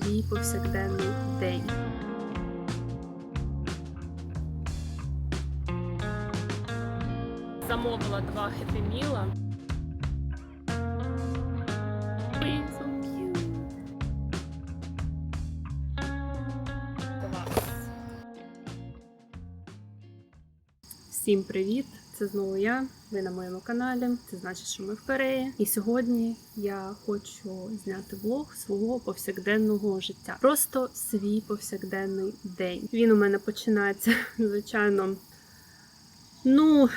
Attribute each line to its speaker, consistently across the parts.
Speaker 1: свій повсякденний день. Замовила два. Клас. Всім привіт! Це знову я. Ви на моєму каналі. Це значить, що ми в Кореї. І сьогодні я хочу зняти влог свого повсякденного життя. Просто свій повсякденний день. Він у мене починається, звичайно, ну,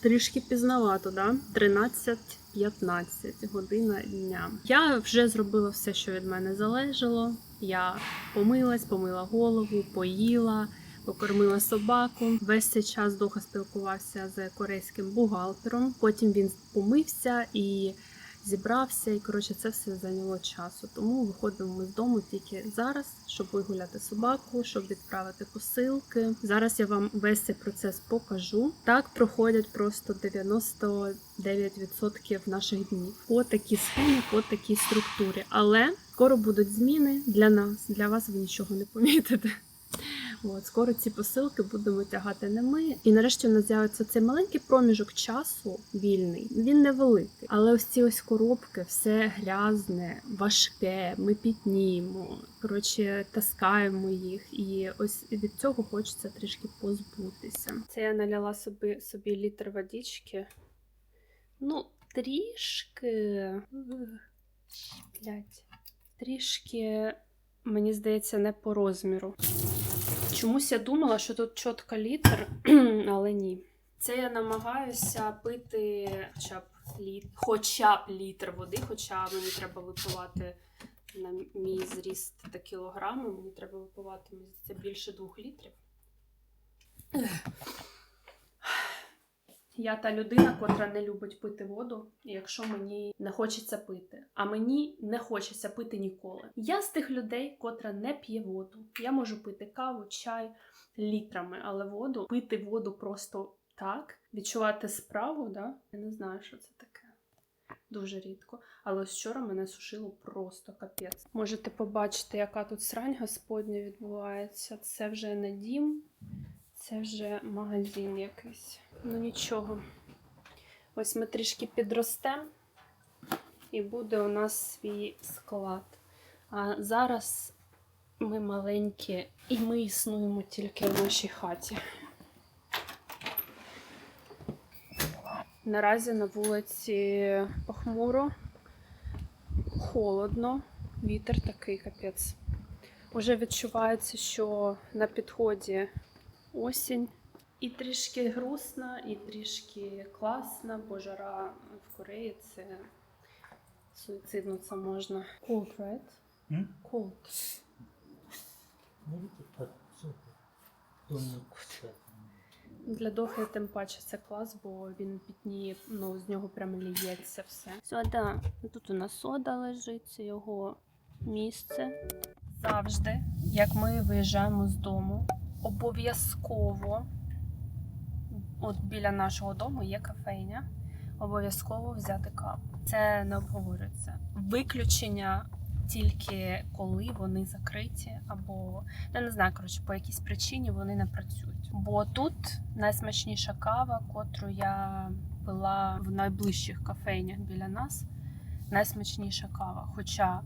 Speaker 1: трішки пізнавато, да? 13-15 година дня. Я вже зробила все, що від мене залежало. Я помилась, помила голову, поїла покормила собаку. Весь цей час довго спілкувався з корейським бухгалтером. Потім він помився і зібрався. І коротше, це все зайняло часу. Тому виходимо ми з дому тільки зараз, щоб вигуляти собаку, щоб відправити посилки. Зараз я вам весь цей процес покажу. Так проходять просто 99% наших днів. По такій схемі, по такій структурі. Але скоро будуть зміни для нас. Для вас ви нічого не помітите. От, скоро ці посилки будемо тягати не ми. І нарешті у нас з'явиться цей маленький проміжок часу вільний. Він невеликий. Але ось ці ось коробки, все грязне, важке, ми пітніємо. Коротше, таскаємо їх. І ось від цього хочеться трішки позбутися. Це я наляла собі, собі літр водички. Ну, трішки. Блять. Трішки, мені здається, не по розміру. Чомусь я думала, що тут чітко літр, але ні. Це я намагаюся пити хоча б літр, хоча б літр води, хоча мені треба випивати на мій зріст та кілограми, мені треба випивати це більше двох літрів. Я та людина, котра не любить пити воду, якщо мені не хочеться пити. А мені не хочеться пити ніколи. Я з тих людей, котра не п'є воду. Я можу пити каву, чай літрами, але воду пити воду просто так, відчувати справу, да? я не знаю, що це таке. Дуже рідко. Але ось вчора мене сушило просто капець. Можете побачити, яка тут срань господня відбувається. Це вже не дім, це вже магазин якийсь. Ну нічого. Ось ми трішки підростемо, і буде у нас свій склад. А зараз ми маленькі, і ми існуємо тільки в нашій хаті. Наразі на вулиці похмуро, холодно, вітер такий капець. Уже відчувається, що на підході осінь. І трішки грустна, і трішки класна, бо жара в Кореї це суїцидно можна. Cold, right?
Speaker 2: Mm?
Speaker 1: Cold. Для Дохи тим паче це клас, бо він пітніє, ну з нього прямо ліється все. Сода. Тут у нас сода лежить, це його місце. Завжди, як ми виїжджаємо з дому обов'язково, от біля нашого дому є кафейня, обов'язково взяти каву. Це не обговорюється. Виключення тільки коли вони закриті, або я не знаю, коротше, по якійсь причині вони не працюють. Бо тут найсмачніша кава, котру я пила в найближчих кафейнях біля нас. Найсмачніша кава. Хоча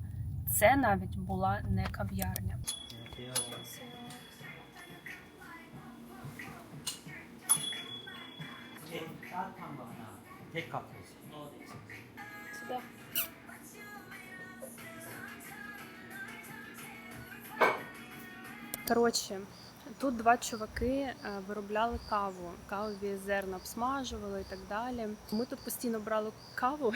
Speaker 1: це навіть була не кав'ярня.
Speaker 2: 따뜻한 거 하나. 데카페.
Speaker 1: Сюди. Коротше, тут два чуваки е, виробляли каву, кавові зерна обсмажували і так далі. Ми тут постійно брали каву.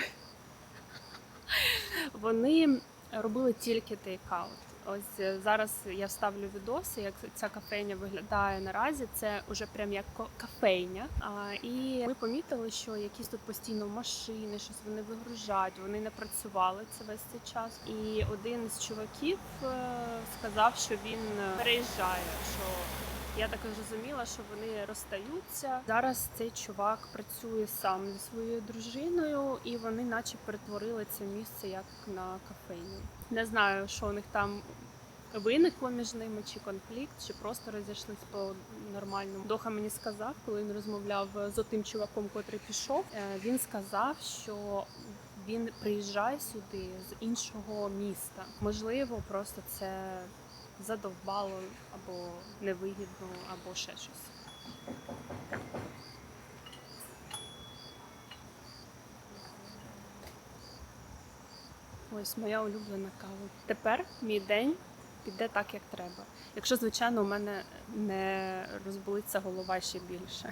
Speaker 1: Вони робили тільки тейкаут. Ось е, зараз я вставлю відоси, як ця кафейня виглядає наразі. Це вже прям як кафейня. А, і ми помітили, що якісь тут постійно машини, щось вони вигружають. Вони не працювали це весь цей час. І один з чуваків е, сказав, що він е, переїжджає, що Я так зрозуміла, що вони розстаються. Зараз цей чувак працює сам зі своєю дружиною, і вони, наче, перетворили це місце як на кафейню. Не знаю, що у них там виникло між ними, чи конфлікт, чи просто розійшлись по нормальному. Доха мені сказав, коли він розмовляв з тим чуваком, котрий пішов. е, Він сказав, що він приїжджає сюди з іншого міста. Можливо, просто це задовбало або невигідно, або ще щось. Ось моя улюблена кава. Тепер мій день піде так, як треба. Якщо, звичайно, у мене не розболиться голова ще більше.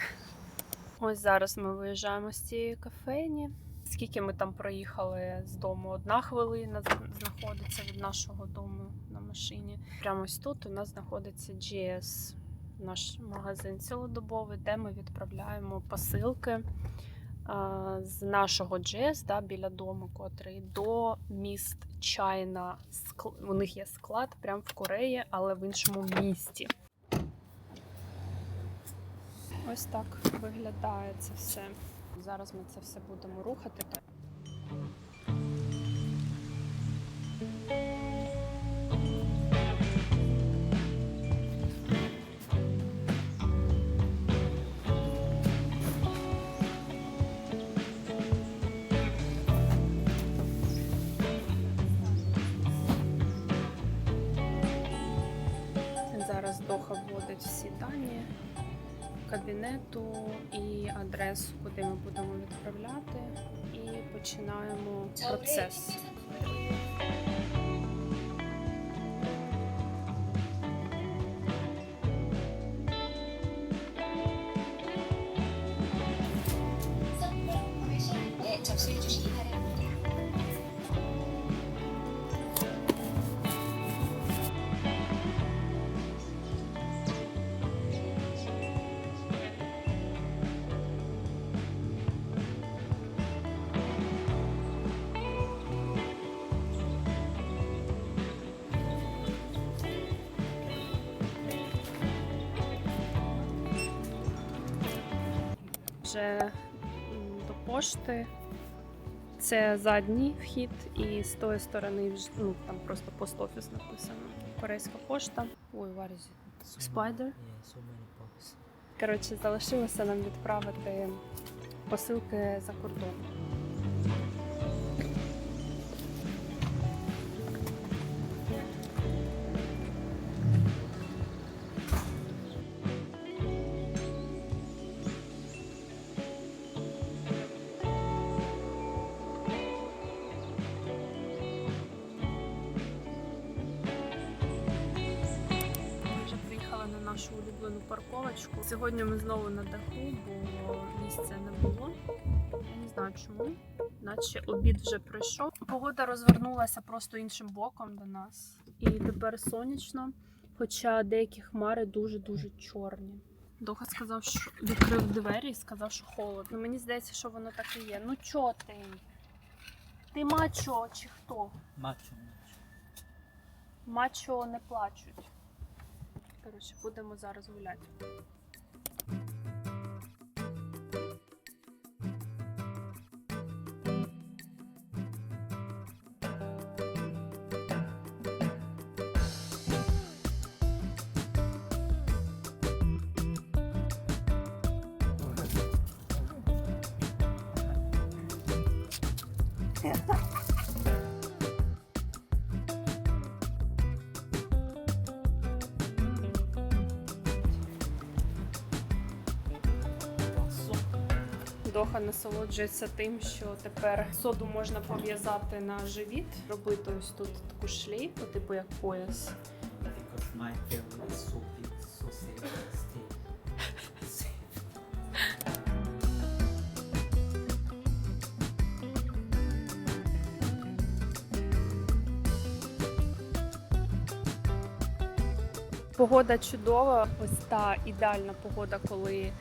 Speaker 1: Ось зараз ми виїжджаємо з цієї кафейні. Скільки ми там проїхали з дому? Одна хвилина знаходиться від нашого дому машині. Прямо ось тут у нас знаходиться GS, наш магазин цілодобовий, де ми відправляємо посилки з нашого GS, да, біля дому, котрий до міст Чайна. У них є склад прямо в Кореї, але в іншому місті. Ось так виглядає це все. Зараз ми це все будемо рухати. Дані кабінету і адресу, куди ми будемо відправляти, і починаємо процес. Вже до пошти. Це задній вхід, і з тої сторони вже, ну, там просто пост-офіс написано. Корейська пошта. Ой,
Speaker 2: many boxes.
Speaker 1: Коротше, залишилося нам відправити посилки за кордон. Парковочку. Сьогодні ми знову на даху, бо місця не було. Я не знаю чому. Наче обід вже пройшов. Погода розвернулася просто іншим боком до нас. І тепер сонячно, хоча деякі хмари дуже-дуже чорні. Доха сказав, що відкрив двері і сказав, що холодно. Мені здається, що воно так і є. Ну чо ти? Ти мачо чи хто?
Speaker 2: Macho.
Speaker 1: Мачо не плачуть. Коротше, будемо зараз гуляти. Доха насолоджується тим, що тепер соду можна пов'язати на живіт, робити ось тут таку шлейфу, типу як пояс. Погода чудова, ось та ідеальна погода, коли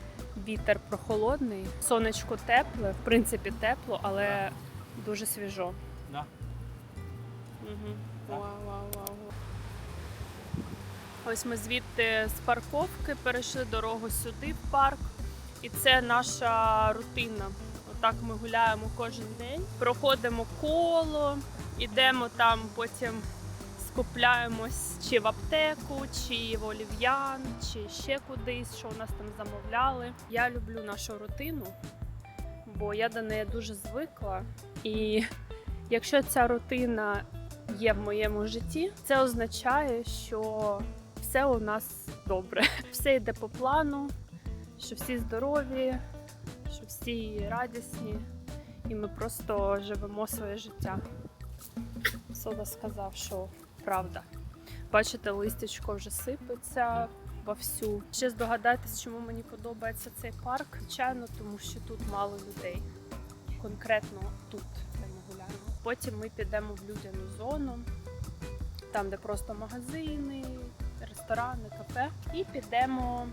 Speaker 1: вітер прохолодний, сонечко тепле, в принципі, тепло, але дуже свіжо.
Speaker 2: Да.
Speaker 1: Угу. Вау, вау, вау. Ось ми звідти з парковки перейшли дорогу сюди в парк, і це наша рутина. Отак ми гуляємо кожен день, проходимо коло, ідемо там, потім скупляємось чи в аптеку, чи в олів'ян, чи ще кудись, що у нас там замовляли. Я люблю нашу рутину, бо я до неї дуже звикла. І якщо ця рутина є в моєму житті, це означає, що все у нас добре. Все йде по плану, що всі здорові, що всі радісні, і ми просто живемо своє життя. Сода сказав, що правда. Бачите, листячко вже сипеться вовсю. Ще здогадайтесь, чому мені подобається цей парк. Звичайно, тому що тут мало людей. Конкретно тут де ми гуляємо. Потім ми підемо в людяну зону, там, де просто магазини, ресторани, кафе. І підемо,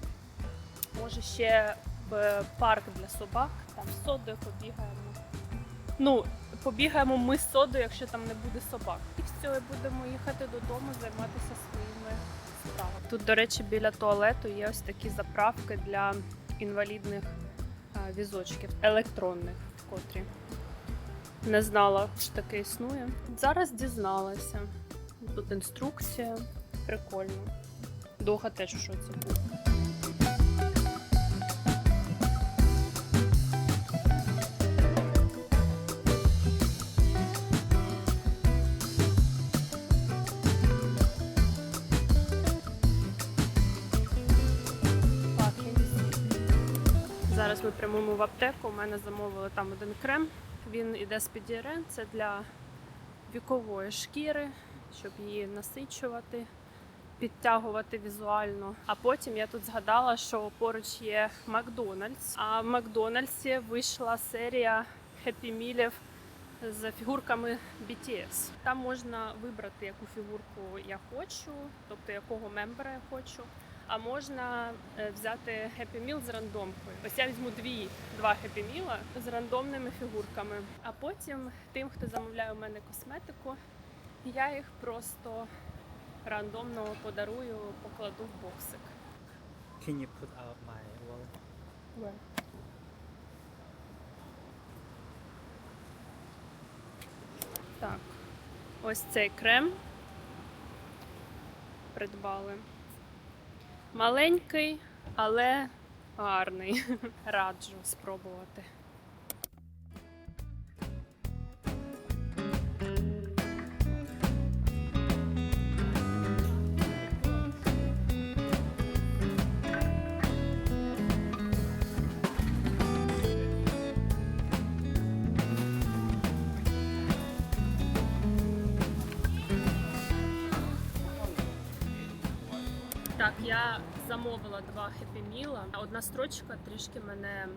Speaker 1: може, ще в парк для собак, там з содою побігаємо. Ну, побігаємо ми з содою, якщо там не буде собак. Все, і будемо їхати додому, займатися своїми справами. Тут, до речі, біля туалету є ось такі заправки для інвалідних візочків, електронних, котрі не знала, що таке існує. Зараз дізналася. Тут інструкція, прикольно. Довго теж що це буде. Прямуємо в аптеку. У мене замовили там один крем. Він іде з підірен. Це для вікової шкіри, щоб її насичувати, підтягувати візуально. А потім я тут згадала, що поруч є Макдональдс. А в Макдональдсі вийшла серія Mealів з фігурками BTS. Там можна вибрати, яку фігурку я хочу, тобто якого мембера я хочу. А можна е, взяти Happy Meal з рандомкою. Ось я візьму дві, два Happy Meal з рандомними фігурками. А потім тим, хто замовляє у мене косметику, я їх просто рандомно подарую, покладу в боксик.
Speaker 2: Can you put out my wallet?
Speaker 1: Так, ось цей крем придбали. Маленький, але гарний. Раджу спробувати. Так, я замовила два хеппі міла. Одна строчка трішки мене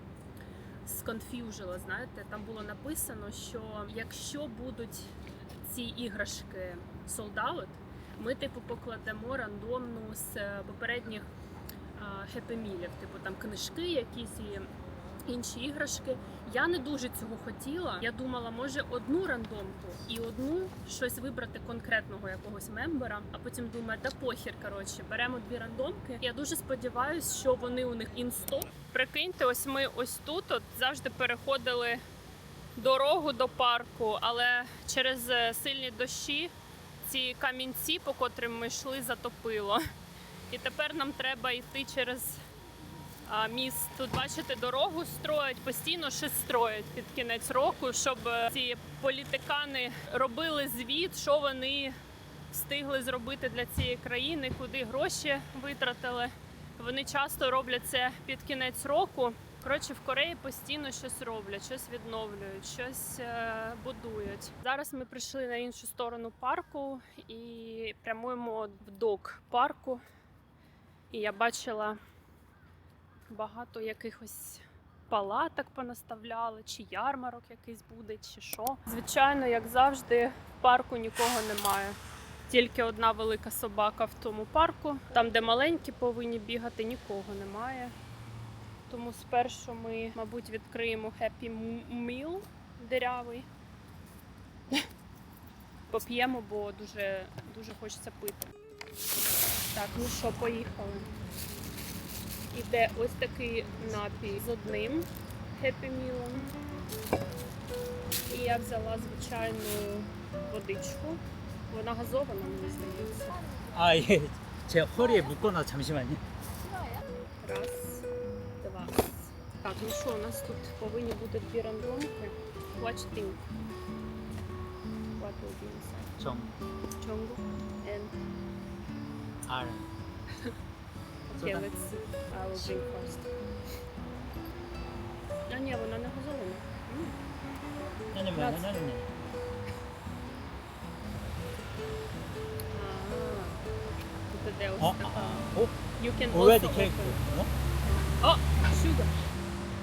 Speaker 1: сконф'южила. Знаєте, там було написано, що якщо будуть ці іграшки sold out, ми типу покладемо рандомну з попередніх хеппі мілів, типу там книжки, якісь і інші іграшки. Я не дуже цього хотіла. Я думала, може одну рандомку і одну щось вибрати конкретного якогось мембера, а потім думаю, да похір, коротше, беремо дві рандомки. Я дуже сподіваюся, що вони у них інстоп. Прикиньте, ось ми ось тут от завжди переходили дорогу до парку, але через е, сильні дощі ці камінці, по котрим ми йшли, затопило. І тепер нам треба йти через міст. Тут бачите, дорогу строять, постійно щось строять під кінець року, щоб е, ці політикани робили звіт, що вони встигли зробити для цієї країни, куди гроші витратили. Вони часто роблять це під кінець року. Коротше, в Кореї постійно щось роблять, щось відновлюють, щось е, будують. Зараз ми прийшли на іншу сторону парку і прямуємо в док парку. І я бачила багато якихось палаток понаставляли, чи ярмарок якийсь буде, чи що. Звичайно, як завжди, в парку нікого немає. Тільки одна велика собака в тому парку. Там, де маленькі повинні бігати, нікого немає. Тому спершу ми, мабуть, відкриємо Happy Meal дирявий. Поп'ємо, бо дуже, дуже хочеться пити. Так, ну що, поїхали Іде ось такий напій з одним Happy Meal. І я взяла звичайну водичку. Вона газована, мені здається.
Speaker 2: 아, 예. 제가 허리에 묶어놔 잠시만요.
Speaker 1: Раз, два. Так, ну що, у нас тут повинні бути дві рандомки. What you think? What will be inside?
Speaker 2: 정,
Speaker 1: Jungkook and
Speaker 2: 알.
Speaker 1: Okay, let's. I will drink first. 아니야, 뭐 나는
Speaker 2: 허설은. 나는 뭐야?
Speaker 1: 나는 뭐야?
Speaker 2: 아, 그때 어? 어?
Speaker 1: You can
Speaker 2: Already
Speaker 1: also
Speaker 2: cake.
Speaker 1: open.
Speaker 2: 어?
Speaker 1: 어, sugar.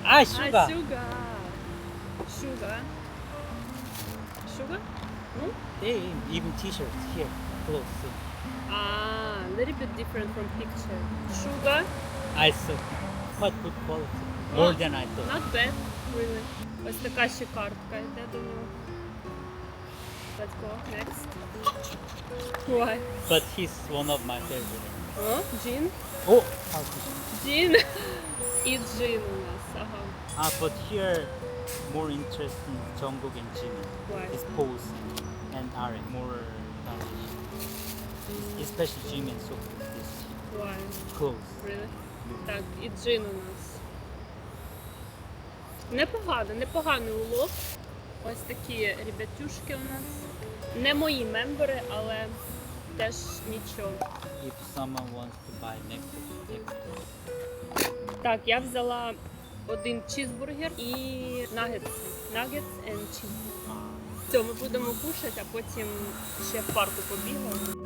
Speaker 2: 아, 슈가.
Speaker 1: 아, sugar. Sugar. Sugar? 응?
Speaker 2: They even t-shirts here. Close.
Speaker 1: Ah, little bit different from picture. Sugar,
Speaker 2: I saw quite good quality. More than I thought.
Speaker 1: not bad, really. Ось така ще картка йде до нього. Let's go next. Why?
Speaker 2: But he's one of my favorite.
Speaker 1: О, джин.
Speaker 2: Oh, how could you?
Speaker 1: Джин. І джин у нас. Ага.
Speaker 2: Ah, but here more interesting Jungkook and Jimin.
Speaker 1: Why?
Speaker 2: His pose and RM more stylish. Especially Jimin so this
Speaker 1: Why?
Speaker 2: clothes.
Speaker 1: Really? Так, і джин у нас. Непогано, непоганий улов. Ось такі ребятюшки у нас. Не мої мембери, але теж нічого.
Speaker 2: If someone wants to buy necklace, necklace.
Speaker 1: Так, я взяла один чізбургер і нагетс. Нагетс and cheeseburger. Все, ми будемо кушати, а потім ще в парку побігаємо.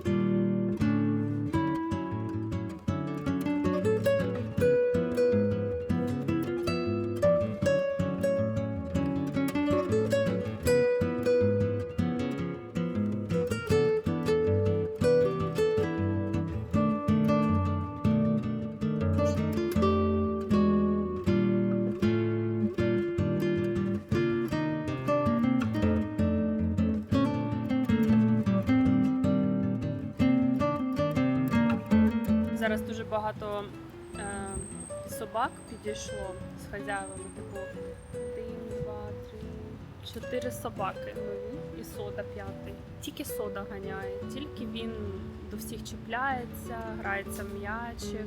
Speaker 1: Багато е, собак підійшло з хазяївами. Типу один, два, три, чотири собаки нові і сода п'ятий. Тільки сода ганяє, тільки він до всіх чіпляється, грається в м'ячик,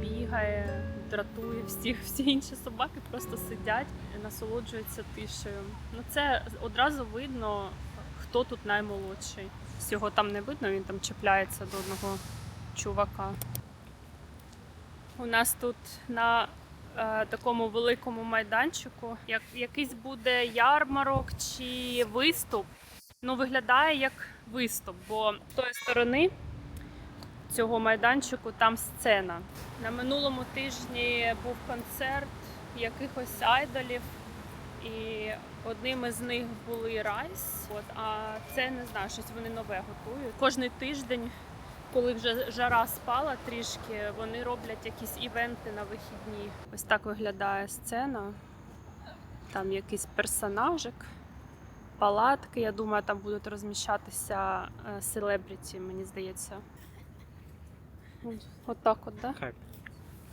Speaker 1: бігає, дратує всіх. Всі інші собаки просто сидять і насолоджуються тишею. Ну це одразу видно, хто тут наймолодший. Всього там не видно, він там чіпляється до одного чувака. У нас тут на е, такому великому майданчику як, якийсь буде ярмарок чи виступ. Ну, виглядає як виступ, бо з тої сторони цього майданчику там сцена. На минулому тижні був концерт якихось айдолів, і одним із них були Райс. От, а це не знаю, щось вони нове готують. Кожний тиждень коли вже жара спала трішки, вони роблять якісь івенти на вихідні. Ось так виглядає сцена. Там якийсь персонажик, палатки. Я думаю, там будуть розміщатися е, селебріті, мені здається. Ось- Отак от, так? Да?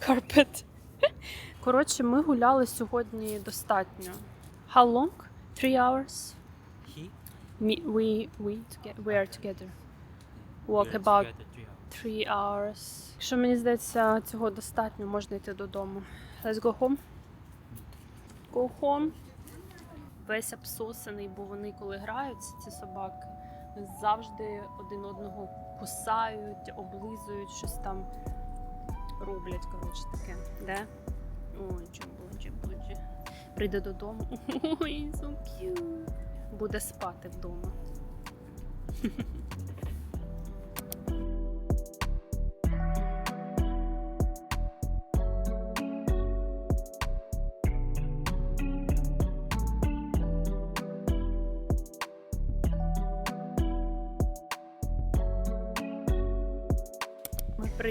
Speaker 1: Карпет. Коротше, ми гуляли сьогодні достатньо. How long? Three hours?
Speaker 2: He
Speaker 1: Me, we, we, toge- we are together. Walk about
Speaker 2: together three hours.
Speaker 1: Якщо мені здається, цього достатньо, можна йти додому. Let's go home. Go home. Весь обсосаний, бо вони коли граються, ці собаки, завжди один одного кусають, облизують, щось там роблять, коротше таке. Де? Ой, чебуджі, буджі. Прийде додому. Ой, so cute. Буде спати вдома.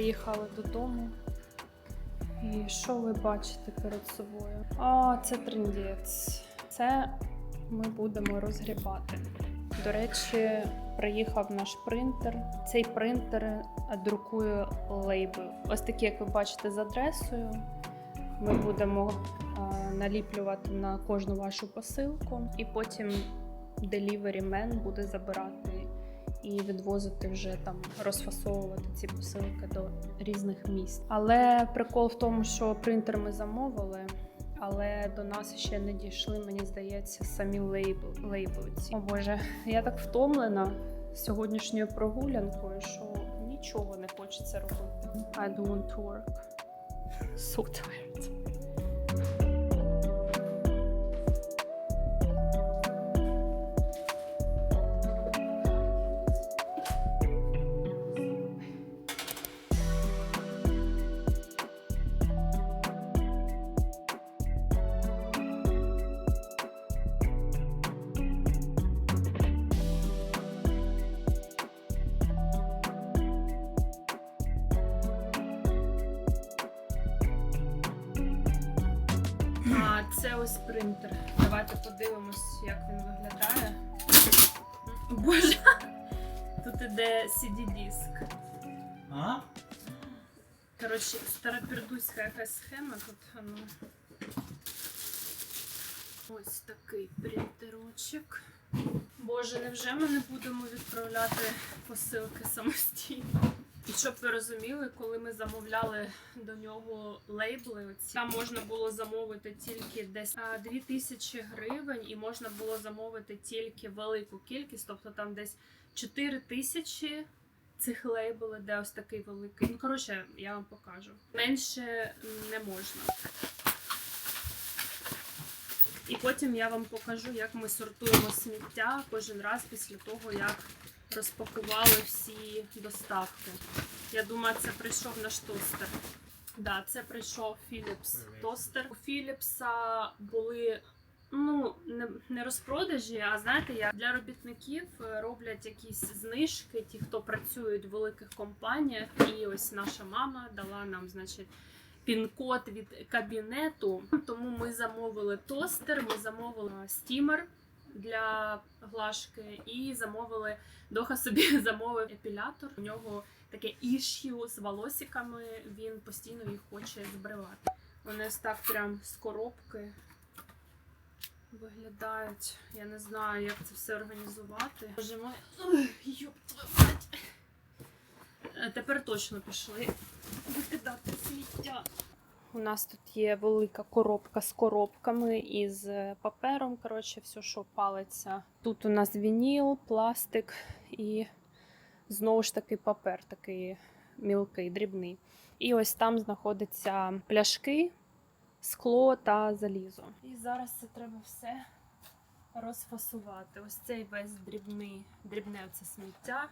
Speaker 1: приїхали додому. І що ви бачите перед собою? А, це триндець. Це ми будемо розгрібати. До речі, приїхав наш принтер. Цей принтер е, друкує лейбл. Ось такі, як ви бачите, з адресою. Ми будемо е, наліплювати на кожну вашу посилку, і потім delivery man буде забирати і відвозити вже там, розфасовувати ці посилки до різних міст. Але прикол в тому, що принтер ми замовили. Але до нас ще не дійшли, мені здається, самі лейбл. О Боже, я так втомлена сьогоднішньою прогулянкою, що нічого не хочеться робити. I don't want to work. So tired. Це ось принтер. Давайте подивимось, як він виглядає. Боже, тут іде CD-диск.
Speaker 2: А?
Speaker 1: Коротше, старопердуська якась схема тут. а Ну. Ось такий принтерочок. Боже, невже ми не будемо відправляти посилки самостійно? І щоб ви розуміли, коли ми замовляли до нього лейбли, оці, там можна було замовити тільки десь а, 2000 гривень, і можна було замовити тільки велику кількість, тобто там десь 4 тисячі цих лейбл, де ось такий великий. Ну, коротше, я вам покажу. Менше не можна. І потім я вам покажу, як ми сортуємо сміття кожен раз після того, як розпакували всі доставки. Я думаю, це прийшов наш тостер. Да, це прийшов Philips тостер. У Philips були ну не, не розпродажі, а знаєте, як для робітників роблять якісь знижки, ті, хто працюють в великих компаніях. І ось наша мама дала нам, значить. Пін-код від кабінету, тому ми замовили тостер, ми замовили стімер для глажки і замовили Доха собі замовив епілятор. У нього таке іш'ю з волосиками, він постійно їх хоче збривати. Вони так прям з коробки виглядають. Я не знаю, як це все організувати. Боже мой, Ой, твою мать. Е, Тепер точно пішли викидати сміття. У нас тут є велика коробка з коробками і з папером. Коротше, все, що палиться. Тут у нас вініл, пластик і знову ж таки папер, такий мілкий, дрібний. І ось там знаходяться пляшки, скло та залізо. І зараз це треба все розфасувати. Ось цей весь дрібний, дрібне це сміття.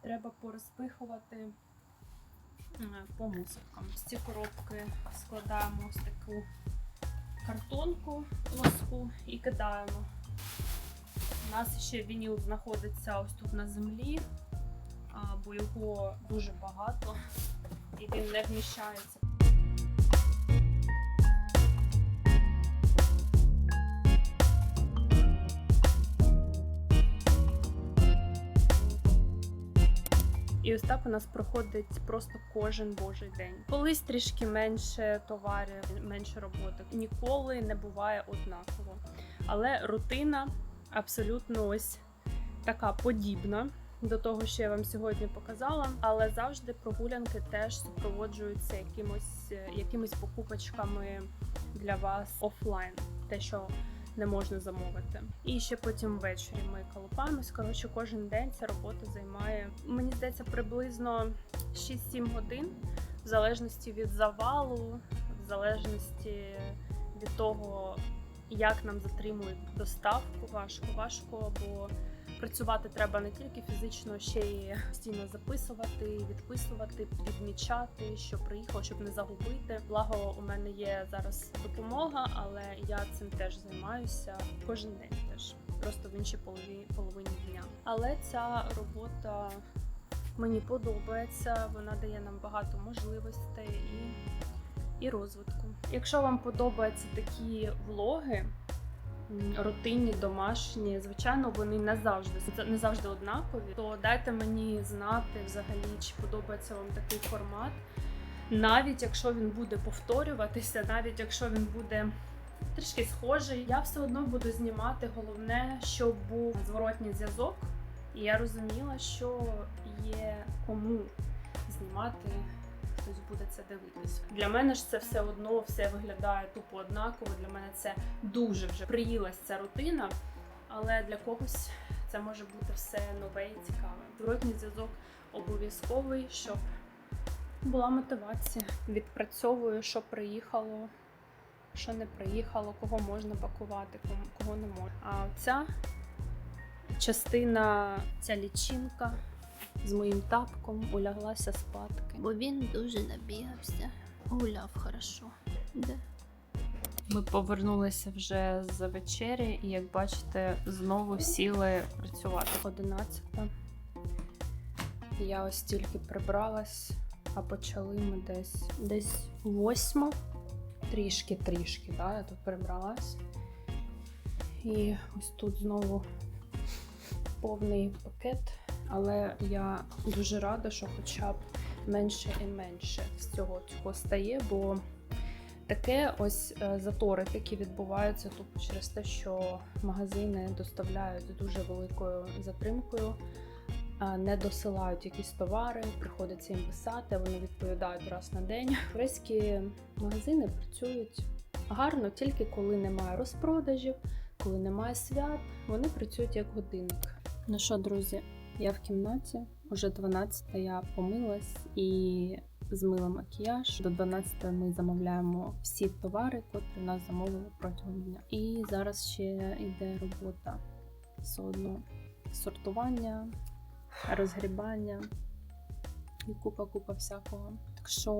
Speaker 1: Треба порозпихувати е, по мусоркам. З ці коробки складаємо ось таку картонку плоску і кидаємо. У нас ще вініл знаходиться ось тут на землі, бо його дуже багато і він не вміщається. І ось так у нас проходить просто кожен божий день. Колись трішки менше товарів, менше роботи. Ніколи не буває однаково. Але рутина абсолютно ось така подібна до того, що я вам сьогодні показала. Але завжди прогулянки теж супроводжуються якимось, е, якимись покупочками для вас офлайн. Те, що не можна замовити. І ще потім ввечері ми колупаємось. Коротше, кожен день ця робота займає, мені здається, приблизно 6-7 годин, в залежності від завалу, в залежності від того, як нам затримують доставку. Важко, важко, бо працювати треба не тільки фізично, ще й постійно записувати, відписувати, відмічати, що приїхало, щоб не загубити. Благо, у мене є зараз допомога, але я цим теж займаюся кожен день теж, просто в іншій половині, половині дня. Але ця робота мені подобається, вона дає нам багато можливостей і, і розвитку. Якщо вам подобаються такі влоги, рутинні, домашні. Звичайно, вони не завжди не завжди однакові. То дайте мені знати взагалі, чи подобається вам такий формат. Навіть якщо він буде повторюватися, навіть якщо він буде трішки схожий, я все одно буду знімати. Головне, щоб був зворотній зв'язок, і я розуміла, що є кому знімати. Хтось буде це дивитись. Для мене ж це все одно все виглядає тупо однаково. Для мене це дуже вже приїлась ця рутина, але для когось це може бути все нове і цікаве. Зворотній зв'язок обов'язковий, щоб була мотивація. Відпрацьовую, що приїхало, що не приїхало, кого можна пакувати, кого не можна. А ця частина, ця лічинка з моїм тапком уляглася спадки. Бо він дуже набігався. Гуляв хорошо. Де? Ми повернулися вже з вечері, і як бачите, знову сіли працювати. 11. Я ось тільки прибралась, а почали ми десь десь восьма. Трішки-трішки, да, я тут прибралась. І ось тут знову повний пакет. Але я дуже рада, що хоча б менше і менше з цього стає, бо таке ось е, затори, які відбуваються тупо через те, що магазини доставляють дуже великою затримкою, не досилають якісь товари, приходиться їм писати, вони відповідають раз на день. Турецькі магазини працюють гарно тільки коли немає розпродажів, коли немає свят, вони працюють як годинник. Ну що, друзі, я в кімнаті, уже 12 я помилась і змила макіяж. До 12 ми замовляємо всі товари, котрі нас замовили протягом дня. І зараз ще йде робота все одно сортування, розгрібання і купа-купа всякого. Так що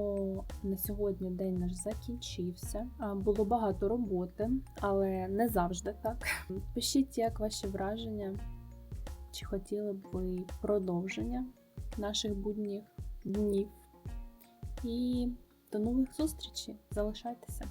Speaker 1: на сьогодні день наш закінчився. Було багато роботи, але не завжди так. Пишіть, як ваші враження. Чи хотіли б ви продовження наших будніх днів? І до нових зустрічей! Залишайтеся!